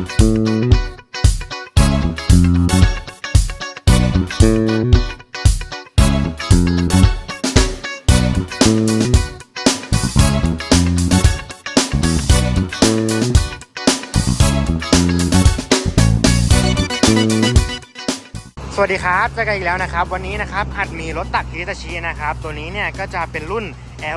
สวัสดีครับเจอกันอีกแล้วนะครับ วันนี้นะครับหัดมีรถตักฮิตาชินะครับ ตัวนี้เนี่ยก็จะเป็นรุ่น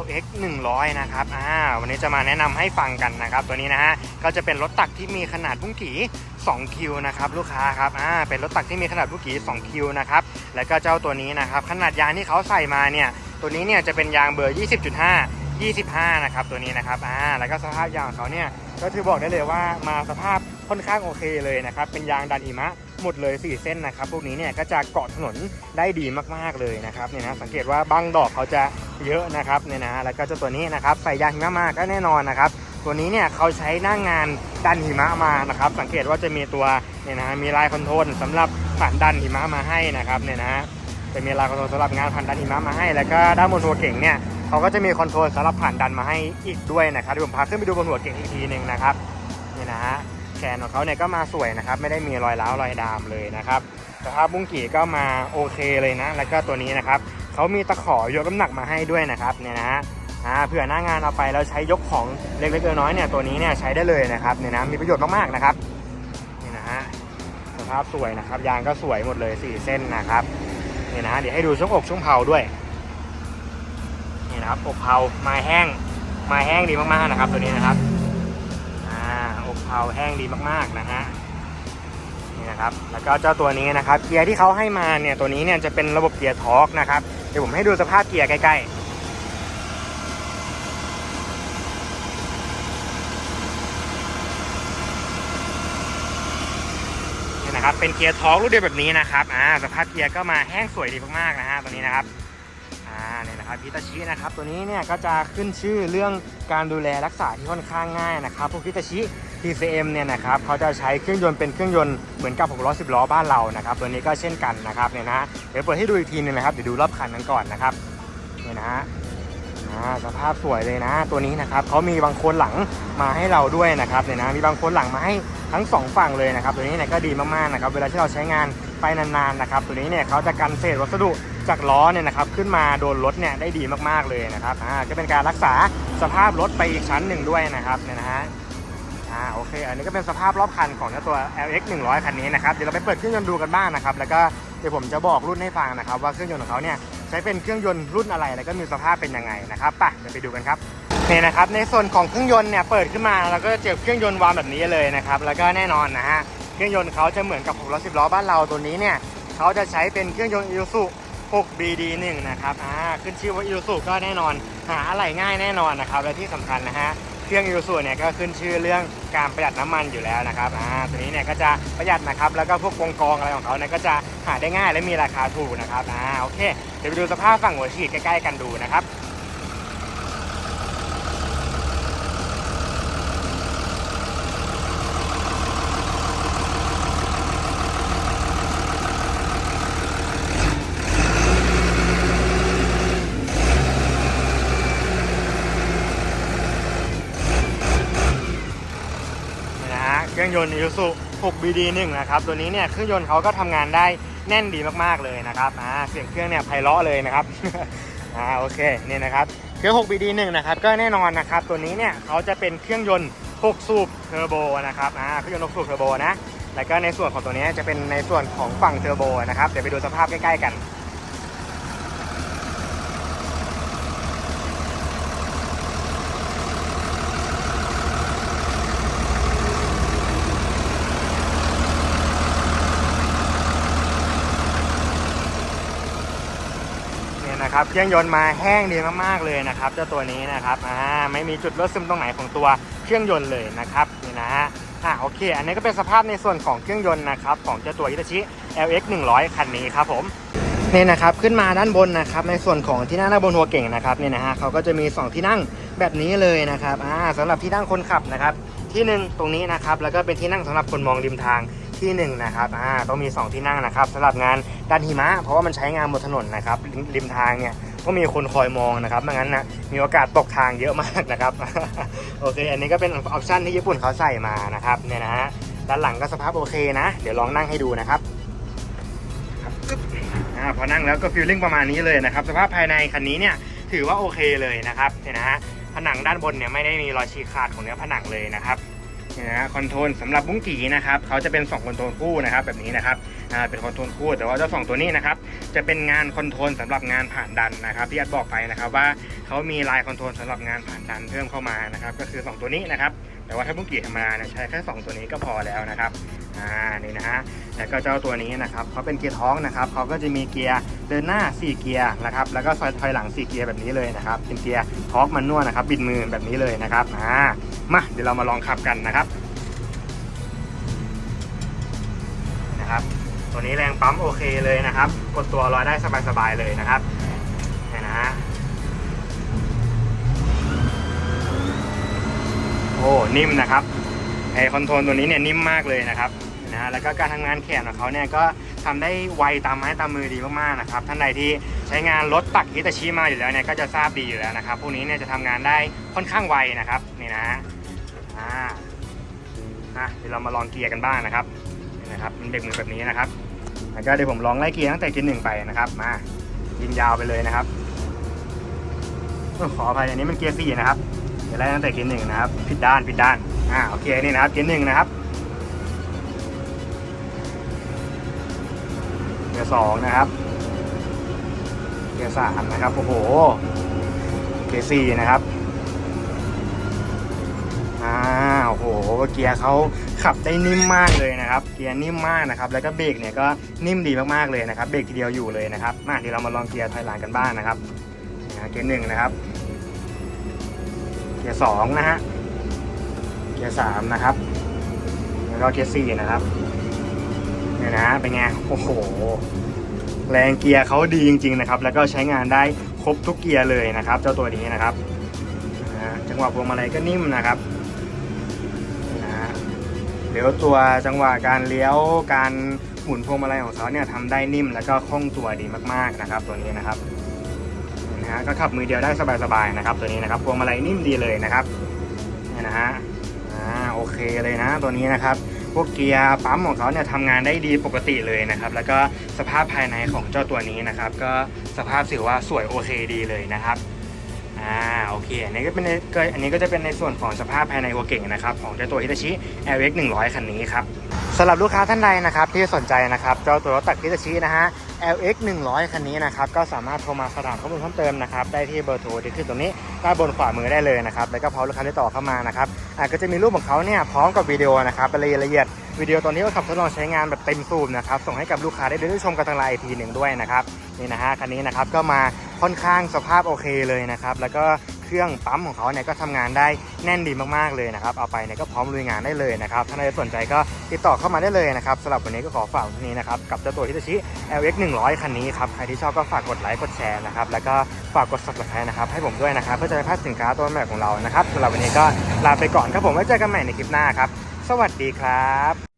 LX 100 นะครับอ่าวันนี้จะมาแนะนำให้ฟังกันนะครับ ตัวนี้นะฮะก็จะเป็นรถตักที่มีขนาดบุ้งกี่2คิวนะครับลูกค้าครับอ่าเป็นรถตักที่มีขนาดบุ้งกี่2คิวนะครับแล้วก็เจ้าตัวนี้นะครับขนาดยางที่เขาใส่มาเนี่ยตัวนี้เนี่ยจะเป็นยางเบอร์ 20.5 25 นะครับตัวนี้นะครับอ่าแล้วก็สภาพยางของเขาเนี่ยก็ถือบอกได้เลยว่ามาสภาพค่อนข้างโอเคเลยนะครับเป็นยางดันหิมะ หมดเลย4เส้นนะครับพวกนี้เนี่ยก็จะเกาะถนนได้ดีมากๆเลยนะครับเนี่ยนะสังเกตว่าบังดอกเขาจะเยอะนะครับเนี่ยนะแล้วก็จ้าตัวนี้นะครับใส่ยางหิมะมาก็แน่นอนนะครับตัวนี้เนี่ยเขาใช้หน้างงานดันหิมะมานะครับ สังเกตว่าจะมีตัวเนี่ยนะมีลายคอนโทรลสำหรับผ่านดันหิมะมาให้นะครับเนี่ยนะจะมีลายคอนโทรลสำหรับงานผ่านดันหิมะมาให้ แล้วก็ด้านบนหัวเก่งเนี่ยเขาก็จะมีคอนโทรลสำหรับผ่านดันมาให้อีกด้วยนะครับเดี๋ยวผมพาขึ้นไปดูบนหัวเก่งอีกทีหนึ่งนะครับเนี่ยนะฮะ ขนของเขาเนี่ยก็มาสวยนะครับ ไม่ได้มีรอยร้าวรอยดามเลยนะครับสภาพบุ้งกี่ก็มาโอเคเลยนะ แล้วก็ตัวนี้นะครับเขามีตะขอยกน้ำหนักมาให้ด้วยนะครับเนี่ยนะฮะอ่าเผื่อหน้างานเอาไปแล้วใช้ยกของเล็กๆน้อยๆเนี่ยตัวนี้เนี่ยใช้ได้เลยนะครับเนี่ยนะมีประโยชน์มากๆนะครับนี่นะฮะสภาพสวยนะครับ ยางก็สวยหมดเลย 4 เส้นนะครับนี่นะเดี๋ยวให้ดูช่วงอกช่วงเผาด้วยนี่นะครับอกเผาไม้แห้งไม้แห้งดีมากๆนะครับตัวนี้นะครับ อกเผาแห้งดีมากๆนะฮะนี่นะครับแล้วก็เจ้าตัวนี้นะครับเกียร์ที่เขาให้มาเนี่ยตัวนี้เนี่ยจะเป็นระบบเกียร์ทอร์กนะครับเดี๋ยวผมให้ดูสภาพเกียร์ใกล้ๆนี่นะครับเป็นเกียร์ทอร์กรุ่นเดียวแบบนี้นะครับอ่าสภาพเกียร์ก็มาแห้งสวยดีมากๆนะฮะตัวนี้นะครับอ่าเนี่ยนะครับพิตาชินะครับตัวนี้เนี่ยก็จะขึ้นชื่อเรื่องการดูแลรักษาที่ค่อนข้างง่ายนะครับพวกพิตาชิ PCM เนี่ยนะครับเขาจะใช้เครื่องยนต์เป็นเครื่องยนต์เหมือนกับ6ล้อ10ล้อบ้านเรานะครับตัวนี้ก็เช่นกันนะครับเนี่ยนะเดี๋ยวเปิดให้ดูอีกทีนึงนะครับเดี๋ยวดูรอบคันนั้นก่อนนะครับเนี่ยนะฮะสภาพสวยเลยนะ ตัวนี้นะครับเขามีบางคนหลังมาให้เราด้วยนะครับเนี่ยนะมีบางคนหลังมาให้ทั้งสองฝั่งเลยนะครับ ตัวนี้เนี่ยก็ดีมากๆนะครับเวลาที่เราใช้งานไปนานๆนะครับ ตัวนี้เนี่ยเขาจะกันเศษวัสดุจากล้อเนี่ยนะครับขึ้นมาโดนรถเนี่ยได้ดีมากๆเลยนะครับอ่าก็เป็นการรักษาสภาพรถไปอีกชั้นหนึ่งด้วยนะครับเนี่ยนะฮะ อ่าโอเค อันนี้ก็เป็นสภาพรอบคันของตัว LX 100 คันนี้นะครับเดี๋ยวเราไปเปิดเครื่องยนต์ดูกันบ้างนะครับแล้วก็เดี๋ยวผมจะบอกรุ่นให้ฟังนะครับ ว่าเครื่องยนต์ของเขาเนี่ยใช้เป็นเครื่องยนต์รุ่นอะไรแล้วก็มีสภาพเป็นยังไงนะครับไปเดี๋ยวไปดูกันครับนี่นะครับในส่วนของเครื่องยนต์เนี่ยเปิดขึ้นมาเราก็จะเจอเครื่องยนต์วางแบบนี้เลยนะครับแล้วก็แน่นอนนะฮะเครื่องยนต์เขาจะเหมือนกับ6ล้อ10ล้อบ้านเราตัวนี้เนี่ยเขาจะใช้เป็นเครื่องยนต์ Isuzu 6BD1 นะครับอ่าขึ้นชื่อว่า Isuzu ก็แน่นอนหาอะไรง่ายแน่นอนนะครับและที่สำคัญนะฮะ เครื่อง Isuzu เนี่ยก็ขึ้นชื่อเรื่องการประหยัดน้ำมันอยู่แล้วนะครับอ่าตัวนี้เนี่ยก็จะประหยัดนะครับแล้วก็พวกกองกองอะไรของเขาเนี่ยก็จะหาได้ง่ายและมีราคาถูกนะครับอ่าโอเคเดี๋ยวไปดูสภาพฝั่งหัวฉีดใกล้ๆกันดูนะครับ นี่นะฮะเครื่อง ยนต์ Isuzu 6BD1 นะครับ ตัวนี้เนี่ยเครื่องยนต์เขาก็ทำงานได้แน่นดีมากๆเลยนะครับอ่าเสียงเครื่องเนี่ยไพเราะเลยนะครับ อ่าโอเคนี่นะครับเครื่อง 6BD1 นะครับก็แน่นอนนะครับ ตัวนี้เนี่ยเขาจะเป็นเครื่องยนต์ 6 สูบเทอร์โบนะครับอ่าเครื่องยนต์ 6 สูบเทอร์โบนะแล้วก็ในส่วนของตัวนี้จะเป็นในส่วนของฝั่งเทอร์โบนะครับเดี๋ยวไปดูสภาพใกล้ๆกัน เนะครับเครื่องยนต์มาแห้งดีมากๆเลยนะครับเจ้าตัวนี้นะครับอ่าไม่มีจุดรั่วซึมตรงไหนของตัวเครื่องยนต์เลยนะครับนี่นะฮะอ่าโอเค อันนี้ก็เป็นสภาพในส่วนของเครื่องยนต์นะครับของเจ้าตัว Hitachi LX 100 คันนี้ครับผมนี่นะครับขึ้นมาด้านบนนะครับในส่วนของที่นั่งด้านบนหัวเก่งนะครับนี่นะฮะเขาก็จะมี 2 ที่นั่งแบบนี้เลยนะครับอ่าสำหรับที่นั่งคนขับนะครับที่หนึ่งตรงนี้นะครับแล้วก็เป็นที่นั่งสำหรับคนมองริมทาง ที่หนึ่งนะครับอ่าต้องมี 2 ที่นั่งนะครับสำหรับงานดันหิมะ เพราะว่ามันใช้งานบนถนนนะครับริมริมทางเนี่ยก็มีคนคอยมองนะครับไม่งั้นนะมีโอกาสตกทางเยอะมากนะครับ โอเค อันนี้ก็เป็นออปชันที่ญี่ปุ่นเขาใส่มานะครับเนี่ยนะฮะด้านหลังก็สภาพโอเคนะ เดี๋ยวลองนั่งให้ดูนะครับครับอึ๊บอ่าพอนั่งแล้วก็ฟีลลิ่งประมาณนี้เลยนะครับ สภาพภายในคันนี้เนี่ยถือว่าโอเคเลยนะครับเนี่ยนะฮะผนังด้านบนเนี่ยไม่ได้มีรอยฉีกขาดของเนื้อผนังเลยนะครับ เนี่ยนะคอนโทรลสำหรับบุ้งกี่นะครับเขาจะเป็น2คอนโทรลคู่นะครับแบบนี้นะครับอ่าเป็นคอนโทรลคู่ แต่ว่าเจ้าสองตัวนี้นะครับจะเป็นงานคอนโทรลสำหรับงานผ่านดันนะครับที่อัดบอกไปนะครับว่าเขามีลายคอนโทรลสำหรับงานผ่านดันเพิ่มเข้ามานะครับก็คือ 2 ตัวนี้นะครับ แต่ว่าถ้าบุ้งกี่ธรรมดาเนี่ยใช้แค่ 2 ตัวนี้ก็พอแล้วนะครับอ่านี่นะฮะแล้วก็เจ้าตัวนี้นะครับเขาเป็นเกียร์ท้องนะครับเขาก็จะมีเกียร์เดินหน้า 4 เกียร์นะครับแล้วก็ซอยถอยหลัง 4 เกียร์แบบนี้เลยนะครับเป็นเกียร์ทอร์กมันนวลนะครับบิดมือแบบนี้เลยนะครับอ่ามาเดี๋ยวเรามาลองขับกันนะครับนะครับตัวนี้แรงปั๊มโอเคเลยนะครับ กดตัวลอยได้สบายๆเลยนะครับนะฮะ นิ่มนะครับไอคอนโทรลตัวนี้เนี่ยนิ่มมากเลยนะครับนะฮะแล้วก็การทำงานแขนของเขาเนี่ยก็ทำได้ไวตามไม้ตามมือดีมากๆนะครับท่านใดที่ใช้งานรถตักฮิตาชิมาอยู่แล้วเนี่ยก็จะทราบดีอยู่แล้วนะครับพวกนี้เนี่ยจะทำงานได้ค่อนข้างไวนะครับนี่นะฮะอ่าอะเดี๋ยวเรามาลองเกียร์กันบ้างนะครับนี่นะครับมันเบรกมือแบบนี้นะครับแล้วก็เดี๋ยวผมลองไล่เกียร์ตั้งแต่เกียร์หนึ่งไปนะครับมายิงยาวไปเลยนะครับเออขออภัยอันนี้มันเกียร์สี่นะครับ เดี๋ยวไล่ตั้งแต่เกียร์หนึ่งนะครับผิดด้านผิดด้านอ่าโอเคนี่นะครับเกียร์หนึ่งนะครับเกียร์สองนะครับเกียร์สามนะครับโอ้โหเกียร์สี่นะครับอ่าโอ้โหเกียร์เขาขับได้นิ่มมากเลยนะครับ เกียร์นิ่มมากนะครับ แล้วก็เบรกเนี่ยก็นิ่มดีมากๆเลยนะครับเบรกทีเดียวอยู่เลยนะครับมาเดี๋ยวเรามาลองเกียร์ถอยหลังกันบ้างนะครับเกียร์หนึ่งนะครับ เกียร์สองนะฮะ เกียร์สามนะครับ แล้วก็เกียร์สี่นะครับ เนี่ยนะเป็นไง โอ้โห แรงเกียร์เขาดีจริง ๆ นะครับ แล้วก็ใช้งานได้ครบทุกเกียร์เลยนะครับ เจ้าตัวนี้นะครับ จังหวะพวงมาลัยก็นิ่มนะครับนะเดี๋ยวตัวจังหวะการเลี้ยวการหมุนพวงมาลัยของเขาเนี่ยทำได้นิ่มแล้วก็คล่องตัวดีมากๆนะครับ ตัวนี้นะครับ นะฮะก็ขับมือเดียวได้สบายๆนะครับตัวนี้นะครับพวงมาลัยนิ่มดีเลยนะครับนี่นะฮะอ่าโอเคเลยนะตัวนี้นะครับพวกเกียร์ปั๊มของเขาเนี่ยทำงานได้ดีปกติเลยนะครับ แล้วก็สภาพภายในของเจ้าตัวนี้นะครับ ก็สภาพถือว่าสวยโอเคดีเลยนะครับอ่าโอเคอันนี้ก็เป็นในก็อันนี้ก็จะเป็นในส่วนของสภาพภายในหัวเก่งนะครับ ของเจ้าตัว Hitachi LX 100 คันนี้ครับสำหรับลูกค้าท่านใดนะครับที่สนใจนะครับเจ้าตัวรถตัก Hitachi นะฮะ LX 100 คันนี้นะครับ ก็สามารถโทรมาสอบถามข้อมูลเพิ่มเติมนะครับ ได้ที่เบอร์โทรที่ขึ้นตรงนี้ด้านบนขวามือได้เลยนะครับ แล้วก็พร้อมลูกค้าที่ต่อเข้ามานะครับอ่าก็จะมีรูปของเขาเนี่ยพร้อมกับวิดีโอนะครับรายละเอียดวิดีโอตอนนี้ก็ขับทดลองใช้งานแบบเต็มสูบนะครับ ส่งให้กับลูกค้าได้ดูได้ชมกันทางไลน์อีกทีหนึ่งด้วยนะครับ นี่นะฮะคันนี้นะครับก็มาค่อนข้างสภาพโอเคเลยนะครับ แล้วก็ เครื่องปั๊มของเขาเนี่ยก็ทำงานได้แน่นดีมากๆเลยนะครับ เอาไปเนี่ยก็พร้อมลุยงานได้เลยนะครับถ้าใครสนใจก็ติดต่อเข้ามาได้เลยนะครับสำหรับวันนี้ก็ขอฝากวันนี้นะครับกับเจ้าตัว Hitachi LX 100คันนี้ครับใครที่ชอบก็ฝากกดไลค์กดแชร์นะครับแล้วก็ฝากกด subscribe นะครับให้ผมด้วยนะครับเพื่อจะไม่พลาดสินค้าตัวใหม่ของเรานะครับสำหรับวันนี้ก็ลาไปก่อนครับผมไว้เจอกันใหม่ในคลิปหน้าครับสวัสดีครับ